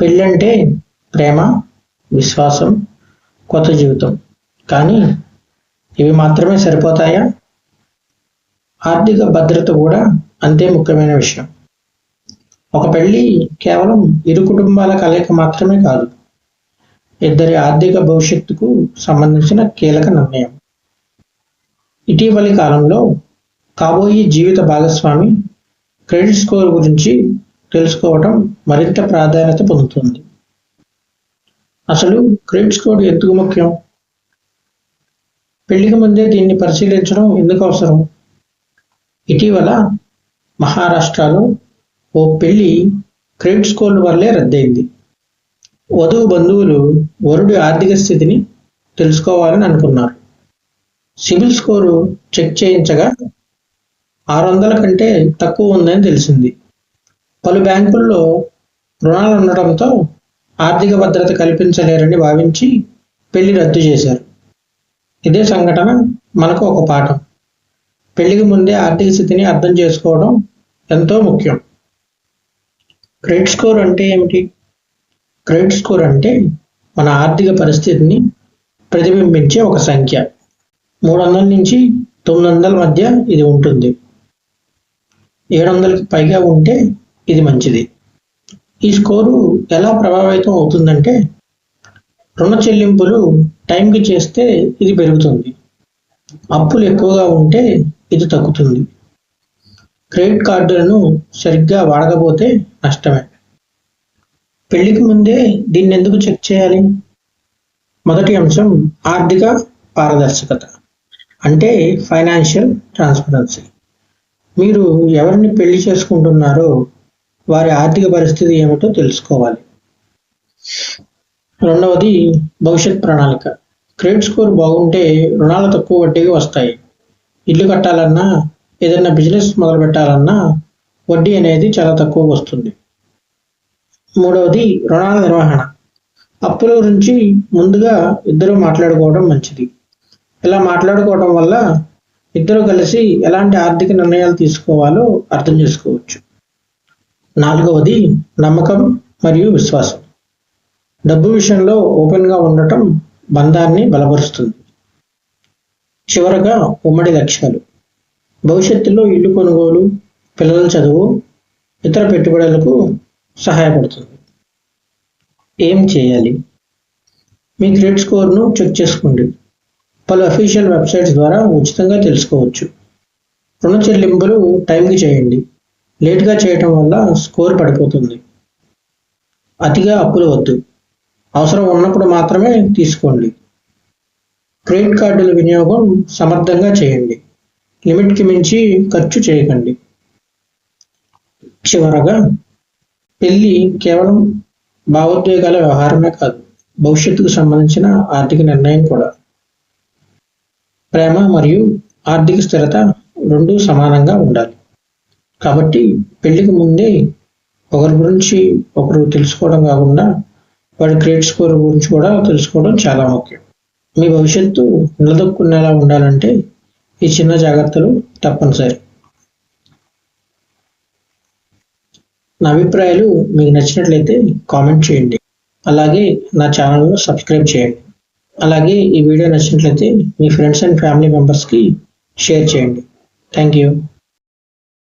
పెళ్ళంటే ప్రేమ విశ్వాసం కొత్త జీవితం. కానీ ఇవి మాత్రమే సరిపోతాయా? ఆర్థిక భద్రత కూడా అంతే ముఖ్యమైన విషయం. ఒక పెళ్ళి కేవలం ఇరు కుటుంబాల కలయిక మాత్రమే కాదు ఇద్దరి ఆర్థిక భవిష్యత్తుకు సంబంధించిన కీలక నిర్ణయం. ఇటీవలి కాలంలో కాబోయే జీవిత భాగస్వామి క్రెడిట్ స్కోర్ గురించి తెలుసుకోవటం మరింత ప్రాధాన్యత పొందుతుంది. అసలు క్రెడిట్ స్కోర్ ఎందుకు ముఖ్యం? పెళ్ళికి ముందే దీన్ని పరిశీలించడం ఎందుకు అవసరం? ఇటీవల మహారాష్ట్రలో ఓ పెళ్ళి క్రెడిట్ స్కోర్ వల్లే రద్దయింది. వధువు బంధువులు వరుడి ఆర్థిక స్థితిని తెలుసుకోవాలని అనుకున్నారు. సిబిల్ స్కోరు చెక్ చేయించగా ఆరు వందల కంటే తక్కువ ఉందని తెలిసింది. పలు బ్యాంకుల్లో రుణాలు ఉండటంతో ఆర్థిక భద్రత కల్పించలేరని భావించి పెళ్ళి రద్దు చేశారు. ఇదే సంఘటన మనకు ఒక పాఠం. పెళ్ళికి ముందే ఆర్థిక స్థితిని అర్థం చేసుకోవడం ఎంతో ముఖ్యం. క్రెడిట్ స్కోర్ అంటే ఏమిటి? క్రెడిట్ స్కోర్ అంటే మన ఆర్థిక పరిస్థితిని ప్రతిబింబించే ఒక సంఖ్య. మూడు వందల నుంచి తొమ్మిది వందల మధ్య ఇది ఉంటుంది. ఏడు వందలకి పైగా ఉంటే ఇది మంచిది. ఈ స్కోరు ఎలా ప్రభావితం అవుతుందంటే రుణ చెల్లింపులు టైంకి చేస్తే ఇది పెరుగుతుంది. అప్పులు ఎక్కువగా ఉంటే ఇది తగ్గుతుంది. క్రెడిట్ కార్డులను సరిగ్గా వాడకపోతే నష్టమే. పెళ్ళికి ముందే దీన్ని ఎందుకు చెక్ చేయాలి? మొదటి అంశం ఆర్థిక పారదర్శకత అంటే ఫైనాన్షియల్ ట్రాన్స్పరెన్సీ. మీరు ఎవరిని పెళ్ళి చేసుకుంటున్నారో వారి ఆర్థిక పరిస్థితి ఏమిటో తెలుసుకోవాలి. రెండవది భవిష్యత్ ప్రణాళిక. క్రెడిట్ స్కోర్ బాగుంటే రుణాలు తక్కువ వడ్డీకి వస్తాయి. ఇల్లు కట్టాలన్నా ఏదైనా బిజినెస్ మొదలు పెట్టాలన్నా వడ్డీ అనేది చాలా తక్కువ వస్తుంది. మూడవది రుణాల నిర్వహణ. అప్పుల గురించి ముందుగా ఇద్దరు మాట్లాడుకోవడం మంచిది. ఇలా మాట్లాడుకోవడం వల్ల ఇద్దరు కలిసి ఎలాంటి ఆర్థిక నిర్ణయాలు తీసుకోవాలో అర్థం చేసుకోవచ్చు. నాలుగవది నమ్మకం మరియు విశ్వాసం. డబ్బు విషయంలో ఓపెన్గా ఉండటం బంధాన్ని బలపరుస్తుంది. చివరగా ఉమ్మడి లక్ష్యాలు. భవిష్యత్తులో ఇల్లు కొనుగోలు పిల్లల చదువు ఇతర పెట్టుబడులకు సహాయపడుతుంది. ఏం చేయాలి? మీ క్రెడిట్ స్కోర్ను చెక్ చేసుకోండి. పలు అఫీషియల్ వెబ్సైట్స్ ద్వారా ఉచితంగా తెలుసుకోవచ్చు. రుణ చెల్లింపులు టైంకి చేయండి. లేట్గా చేయటం వల్ల స్కోర్ పడిపోతుంది. అతిగా అప్పులు వద్దు. అవసరం ఉన్నప్పుడు మాత్రమే తీసుకోండి. క్రెడిట్ కార్డుల వినియోగం సమర్థంగా చేయండి. లిమిట్కి మించి ఖర్చు చేయకండి. చివరగా పెళ్ళి కేవలం భావోద్వేగాల వ్యవహారమే కాదు భవిష్యత్తుకు సంబంధించిన ఆర్థిక నిర్ణయం కూడా. ప్రేమ మరియు ఆర్థిక స్థిరత రెండూ సమానంగా ఉండాలి. కాబట్టి పెళ్ళికి ముందే ఒకరి గురించి ఒకరు తెలుసుకోవడం కాకుండా వాడి క్రెడిట్ స్కోర్ గురించి కూడా తెలుసుకోవడం చాలా ముఖ్యం. మీ భవిష్యత్తు నిలదొక్కునేలా ఉండాలంటే ఈ చిన్న జాగ్రత్తలు తప్పనిసరి. నా అభిప్రాయాలు మీకు నచ్చినట్లయితే కామెంట్ చేయండి. అలాగే నా ఛానల్ను సబ్స్క్రైబ్ చేయండి. అలాగే ఈ వీడియో నచ్చినట్లయితే మీ ఫ్రెండ్స్ అండ్ ఫ్యామిలీ మెంబర్స్కి షేర్ చేయండి. Thank you.